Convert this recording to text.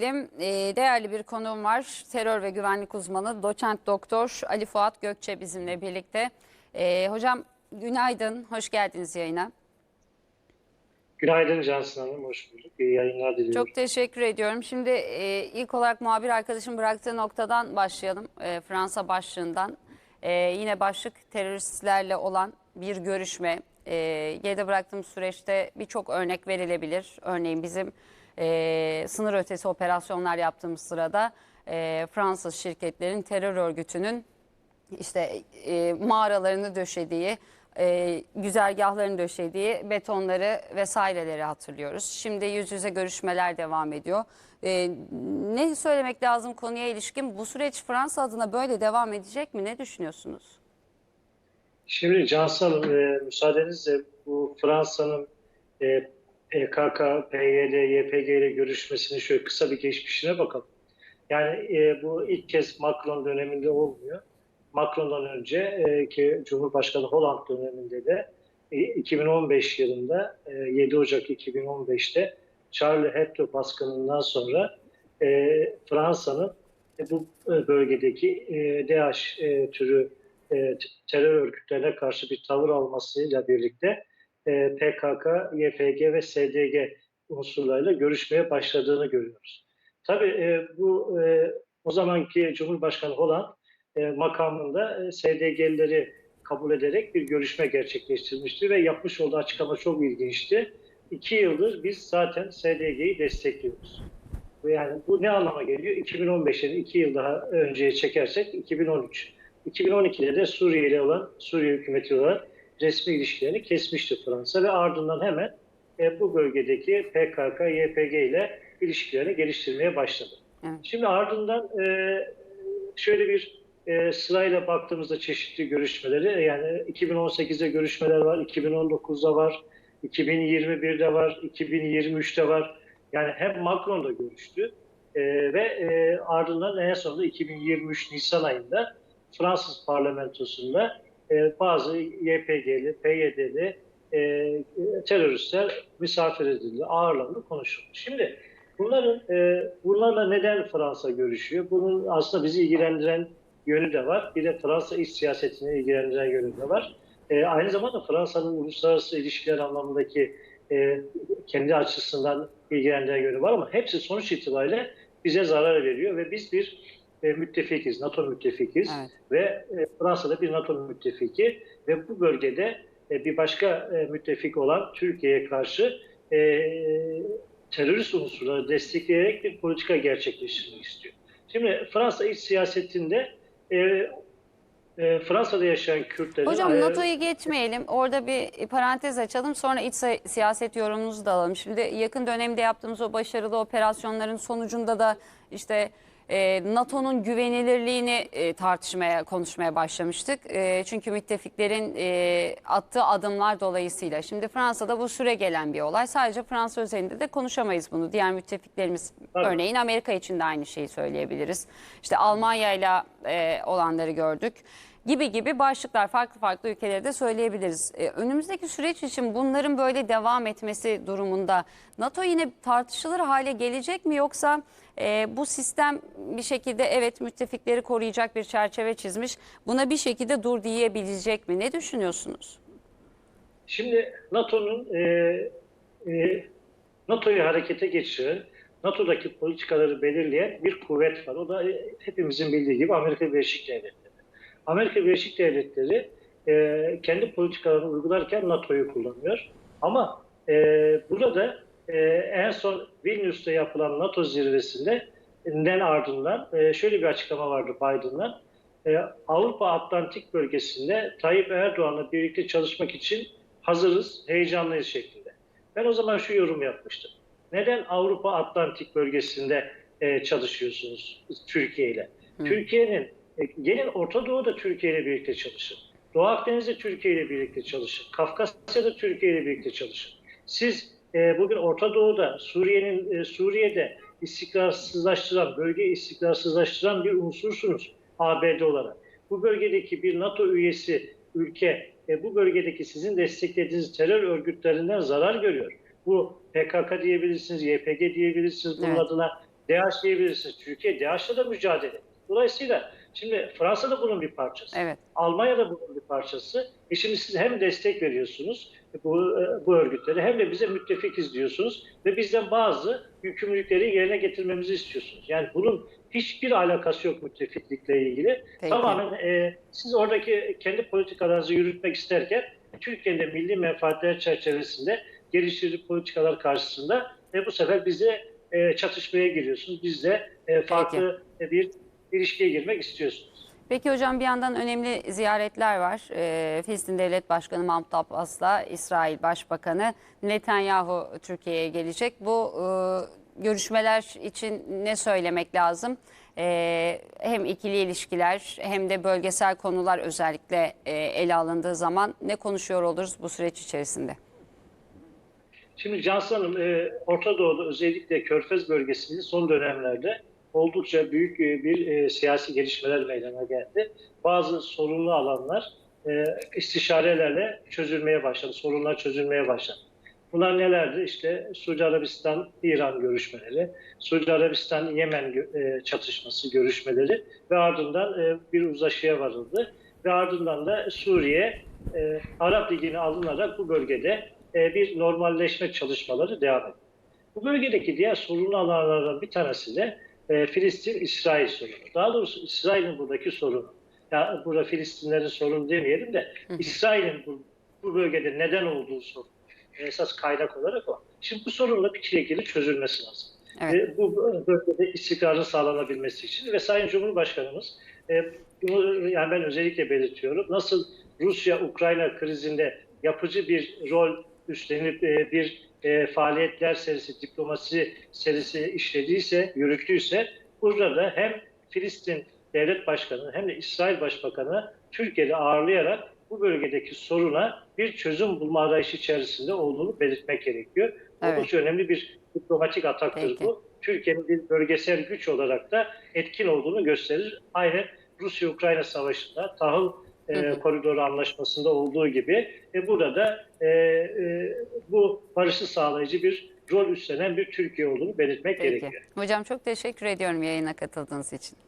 Benim e, değerli bir konuğum var. Terör ve güvenlik uzmanı doçent doktor Ali Fuat Gökçe bizimle birlikte. E, hocam günaydın, hoş geldiniz yayına. Günaydın Cansın Hanım, hoş bulduk. İyi yayınlar diliyorum. Çok teşekkür ediyorum. Şimdi e, ilk olarak muhabir arkadaşım bıraktığı noktadan başlayalım. E, Fransa başlığından. E, yine başlık teröristlerle olan bir görüşme. E, geride bıraktığım süreçte birçok örnek verilebilir. Örneğin bizim e, sınır ötesi operasyonlar yaptığımız sırada e, Fransız şirketlerin terör örgütünün işte e, mağaralarını döşediği, e, güzergahlarını döşediği betonları vesaireleri hatırlıyoruz. Şimdi yüz yüze görüşmeler devam ediyor. E, ne söylemek lazım konuya ilişkin? Bu süreç Fransa adına böyle devam edecek mi? Ne düşünüyorsunuz? Şimdi Hanım, e, müsaadenizle bu Fransa'nın e, PKK, PYD, YPG ile görüşmesini şöyle kısa bir geçmişine bakalım. Yani e, bu ilk kez Macron döneminde olmuyor. Macron'dan önce e, ki Cumhurbaşkanı Hollande döneminde de e, 2015 yılında e, 7 Ocak 2015'te Charlie Hebdo baskınından sonra e, Fransa'nın e, bu e, bölgedeki e, DAEŞ e, türü e, terör örgütlerine karşı bir tavır almasıyla birlikte e, PKK, YPG ve SDG unsurlarıyla görüşmeye başladığını görüyoruz. Tabii e, bu e, o zamanki Cumhurbaşkanı Hollande e, makamında e, SDG'lileri kabul ederek bir görüşme gerçekleştirmişti ve yapmış olduğu açıklama çok ilginçti. İki yıldır biz zaten SDG'yi destekliyoruz. Yani bu ne anlama geliyor? 2015'in iki yıl daha önceye çekersek 2013. 2012'de de Suriye ile olan, Suriye hükümeti olan resmi ilişkilerini kesmişti Fransa ve ardından hemen e, bu bölgedeki PKK, YPG ile ilişkilerini geliştirmeye başladı. Evet. Şimdi ardından e, şöyle bir e, sırayla baktığımızda çeşitli görüşmeleri yani 2018'de görüşmeler var, 2019'da var, 2021'de var, 2023'te var. Yani hem Macron da görüştü e, ve e, ardından en sonunda 2023 Nisan ayında Fransız parlamentosunda e, bazı YPG'li, PYD'li e, teröristler misafir edildi, ağırlandı, konuşuldu. Şimdi bunların e, bunlarla neden Fransa görüşüyor? Bunun aslında bizi ilgilendiren yönü de var. Bir de Fransa iç siyasetini ilgilendiren yönü de var. E, aynı zamanda Fransa'nın uluslararası ilişkiler anlamındaki e, kendi açısından ilgilendiren yönü var ama hepsi sonuç itibariyle bize zarar veriyor ve biz bir e, müttefikiz, NATO müttefikiz Evet. ve e, Fransa'da bir NATO müttefiki ve bu bölgede e, bir başka e, müttefik olan Türkiye'ye karşı e, terörist unsurları destekleyerek bir politika gerçekleştirmek istiyor. Şimdi Fransa iç siyasetinde e, e, Fransa'da yaşayan Kürtlerin... Hocam NATO'yu geçmeyelim. Orada bir parantez açalım. Sonra iç si- siyaset yorumunuzu da alalım. Şimdi yakın dönemde yaptığımız o başarılı operasyonların sonucunda da işte e, NATO'nun güvenilirliğini e, tartışmaya, konuşmaya başlamıştık. E, çünkü müttefiklerin e, attığı adımlar dolayısıyla. Şimdi Fransa'da bu süre gelen bir olay. Sadece Fransa özelinde de konuşamayız bunu. Diğer müttefiklerimiz Tabii. örneğin Amerika için de aynı şeyi söyleyebiliriz. İşte Almanya ile e, olanları gördük gibi gibi başlıklar farklı farklı ülkelerde de söyleyebiliriz. Ee, önümüzdeki süreç için bunların böyle devam etmesi durumunda NATO yine tartışılır hale gelecek mi yoksa e, bu sistem bir şekilde evet müttefikleri koruyacak bir çerçeve çizmiş buna bir şekilde dur diyebilecek mi? Ne düşünüyorsunuz? Şimdi NATO'nun e, e, NATO'yu harekete geçiren, NATO'daki politikaları belirleyen bir kuvvet var. O da e, hepimizin bildiği gibi Amerika Birleşik Devletleri. Amerika Birleşik Devletleri e, kendi politikalarını uygularken NATO'yu kullanıyor. Ama e, burada e, en son Vilnius'ta yapılan NATO zirvesinde den ardından e, şöyle bir açıklama vardı Biden'dan. E, Avrupa Atlantik bölgesinde Tayyip Erdoğan'la birlikte çalışmak için hazırız, heyecanlıyız şeklinde. Ben o zaman şu yorum yapmıştım. Neden Avrupa Atlantik bölgesinde e, çalışıyorsunuz Türkiye ile? Türkiye'nin e, gelin Orta Doğu'da Türkiye ile birlikte çalışın. Doğu Akdeniz'de Türkiye ile birlikte çalışın. Kafkasya'da Türkiye ile birlikte çalışın. Siz e, bugün Orta Doğu'da Suriye'nin e, Suriye'de istikrarsızlaştıran, bölge istikrarsızlaştıran bir unsursunuz ABD olarak. Bu bölgedeki bir NATO üyesi ülke e, bu bölgedeki sizin desteklediğiniz terör örgütlerinden zarar görüyor. Bu PKK diyebilirsiniz, YPG diyebilirsiniz bunun Evet. adına DAEŞ diyebilirsiniz. Türkiye DAEŞ'le de mücadele. Dolayısıyla şimdi Fransa da bunun bir parçası. Evet. Almanya da bunun bir parçası. E şimdi siz hem destek veriyorsunuz bu, e, bu örgütlere hem de bize müttefikiz diyorsunuz ve bizden bazı yükümlülükleri yerine getirmemizi istiyorsunuz. Yani bunun hiçbir alakası yok müttefiklikle ilgili. Peki. Tamamen e, siz oradaki kendi politikalarınızı yürütmek isterken Türkiye'nin milli menfaatler çerçevesinde geliştirdiği politikalar karşısında ve bu sefer bize e, çatışmaya giriyorsunuz. Biz de e, farklı bir ilişkiye girmek istiyorsunuz. Peki hocam bir yandan önemli ziyaretler var. Ee, Filistin Devlet Başkanı Mahmut Abbas'la İsrail Başbakanı Netanyahu Türkiye'ye gelecek. Bu e, görüşmeler için ne söylemek lazım? Ee, hem ikili ilişkiler hem de bölgesel konular özellikle e, ele alındığı zaman ne konuşuyor oluruz bu süreç içerisinde? Şimdi Cansu Hanım, e, Orta Doğu'da özellikle Körfez bölgesinde son dönemlerde oldukça büyük e, bir e, siyasi gelişmeler meydana geldi. Bazı sorunlu alanlar e, istişarelerle çözülmeye başladı, sorunlar çözülmeye başladı. Bunlar nelerdi? İşte Suudi Arabistan-İran görüşmeleri, Suudi Arabistan-Yemen çatışması görüşmeleri ve ardından bir uzlaşıya varıldı. Ve ardından da Suriye, Arap Ligi'ne alınarak bu bölgede bir normalleşme çalışmaları devam ediyor. Bu bölgedeki diğer sorunlu alanlardan bir tanesi de e, Filistin-İsrail sorunu. Daha doğrusu İsrail'in buradaki sorunu. Ya burada Filistinlerin sorunu demeyelim de İsrail'in bu, bu bölgede neden olduğu sorun. Esas kaynak olarak o. Şimdi bu sorunla bir şekilde çözülmesi lazım. Evet. Ve bu bölgede istikrarın sağlanabilmesi için ve Sayın Cumhurbaşkanımız e, bunu yani ben özellikle belirtiyorum. Nasıl Rusya-Ukrayna krizinde yapıcı bir rol üstlenip e, bir e, faaliyetler serisi, diplomasi serisi işlediyse, yürüttüyse burada da hem Filistin Devlet Başkanı hem de İsrail Başbakanı Türkiye'de ağırlayarak bu bölgedeki soruna bir çözüm bulma arayışı içerisinde olduğunu belirtmek gerekiyor. Evet. Oldukça önemli bir diplomatik ataktır Peki. bu. Türkiye'nin bir bölgesel güç olarak da etkin olduğunu gösterir. Aynı Rusya-Ukrayna savaşında tahıl e, koridoru anlaşmasında olduğu gibi e, burada e, e, bu barışı sağlayıcı bir rol üstlenen bir Türkiye olduğunu belirtmek Peki. gerekiyor. Hocam çok teşekkür ediyorum yayına katıldığınız için.